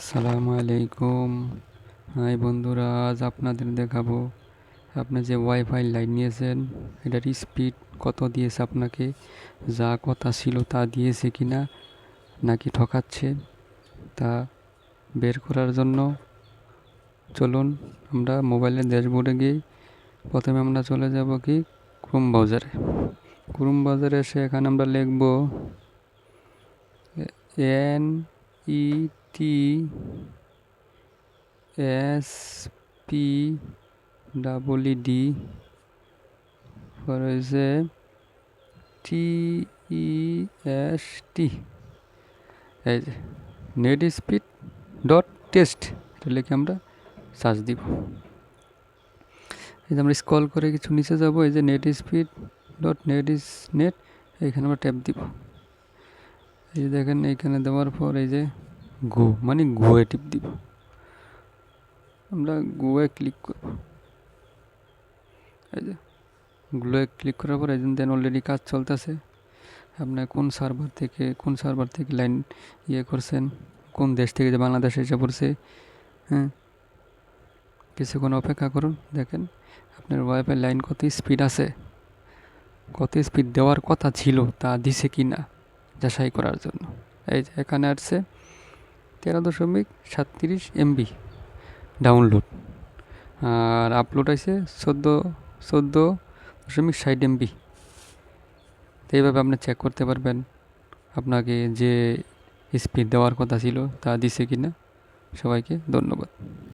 আসসালামু আলাইকুম। হাই বন্ধুরা, আজ আপনাদের দেখাবো আপনি যে ওয়াইফাই লাইন নিয়েছেন, এটার স্পিড কত দিয়েছে আপনাকে? যা কথা ছিল তা দিয়েছে কি না নাকি ঠকাচ্ছে তা বের করার জন্য চলুন আমরা মোবাইলের ড্যাশবোর্ডে গিয়ে প্রথমে আমরা চলে যাব কি? ক্রোম ব্রাউজারে ক্রোম ব্রাউজারে এসে এখানে আমরা লিখব N E T S P double E D পরে হয়েছে টি ই এস টি এই যে নেট স্পিড ডট টেস্ট এটা লিখে আমরা সার্চ দিব। এই যে আমরা স্কল করে কিছু নিচে যাব, এই যে net speed dot net is net এইখানে আমরা ট্যাপ দিব। এই যে দেখেন, এইখানে দেওয়ার পর এই যে গো মানে গোয়ে টিপ দিব। আমরা গোয়ে ক্লিক করব। এই যে, গোয়ে ক্লিক করার পর এই দেন অলরেডি কাজ চলতেছে। আপনার কোন সার্ভার থেকে, কোন সার্ভার থেকে লাইন ইয়ে করছেন? কোন দেশ থেকে যে বাংলাদেশে এসে পড়ছে? হ্যাঁ? কিছুক্ষণ অপেক্ষা করুন, দেখেন আপনার ওয়াইফাই লাইন কত স্পিড আছে? কত স্পিড দেওয়ার কথা ছিল, তা দিছে কি না যাচাই করার জন্য। এই যে, এখানে আসছে। তেরো দশমিক সাতত্রিশ এমবি। ডাউনলোড। আর আপলোড আছে চোদ্দ চোদ্দ দশমিক ষাট এমবি। তো এইভাবে আপনি চেক করতে পারবেন আপনাকে যে স্পিড দেওয়ার কথা ছিল তা দিছে কি না সবাইকে ধন্যবাদ।